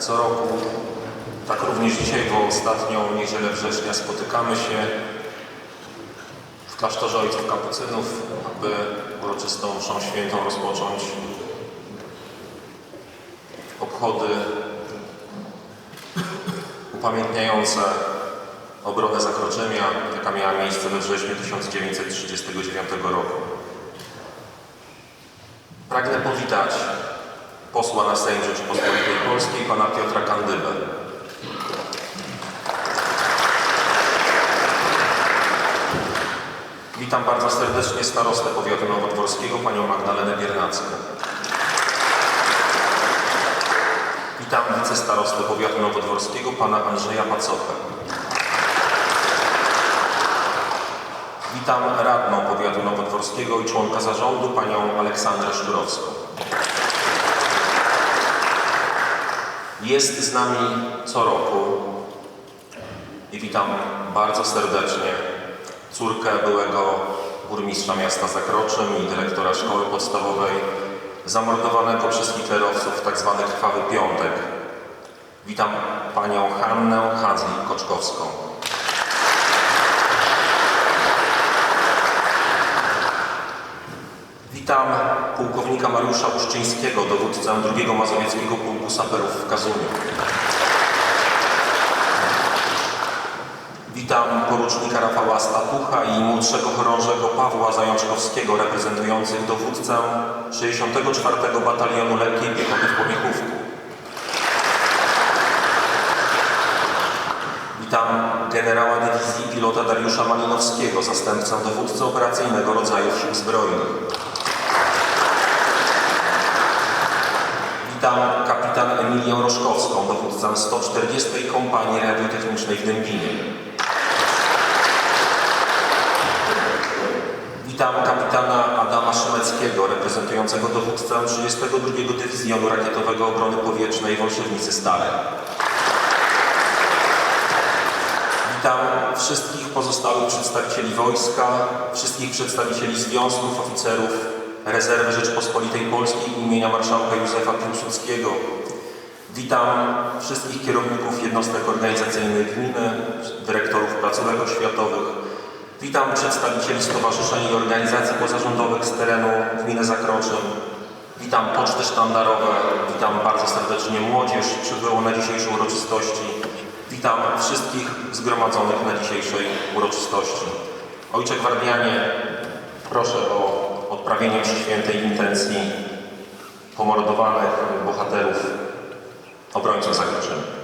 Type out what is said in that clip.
co roku, tak również dzisiaj, w ostatnią niedzielę września spotykamy się w klasztorze Ojców Kapucynów, aby uroczystą mszą świętą rozpocząć obchody upamiętniające obronę zakroczenia, jaka miała miejsce we wrześniu 1939 roku. Pragnę powitać posła na Sejm Rzeczypospolitej Polskiej, pana Piotra Kandybę. Witam bardzo serdecznie starostę powiatu nowodworskiego, panią Magdalenę Biernacką. Witam wicestarostę powiatu nowodworskiego, pana Andrzeja Pacochę. Witam radną powiatu nowodworskiego i członka zarządu, panią Aleksandrę Szczurowską. Jest z nami co roku i witam bardzo serdecznie córkę byłego burmistrza miasta Zakroczym i dyrektora szkoły podstawowej zamordowanego przez hitlerowców w tzw. Krwawy Piątek. Witam panią Hannę Hanzlik-Koczkowską. Witam pułkownika Mariusza Uszczyńskiego, dowódcę II Mazowieckiego Saperów w Kazuniu. Witam porucznika Rafała Statucha i młodszego chorążego Pawła Zajączkowskiego, reprezentujących dowódcę 64. Batalionu Lekkiej Piechoty w Pomiechówku. Witam generała dywizji pilota Dariusza Malinowskiego, zastępcę dowódcy operacyjnego rodzajów sił zbrojnych. Witam Emilię Roszkowską, dowódcę 140. Kompanii Radiotechnicznej w Dębinie. Witam kapitana Adama Szymeckiego, reprezentującego dowódcę 32 Dywizjonu Rakietowego Obrony Powietrznej Wolszewnicy Stare. Witam wszystkich pozostałych przedstawicieli wojska, wszystkich przedstawicieli związków, oficerów Rezerwy Rzeczypospolitej Polskiej imienia marszałka Józefa Piłsudskiego. Witam wszystkich kierowników jednostek organizacyjnych gminy, dyrektorów placówek oświatowych. Witam przedstawicieli stowarzyszeń i organizacji pozarządowych z terenu gminy Zakroczym. Witam poczty sztandarowe, witam bardzo serdecznie młodzież przybyłą na dzisiejszej uroczystości. Witam wszystkich zgromadzonych na dzisiejszej uroczystości. Ojcze Gwardianie, proszę o odprawienie przy świętej intencji pomordowanych obrońców Zakroczymy.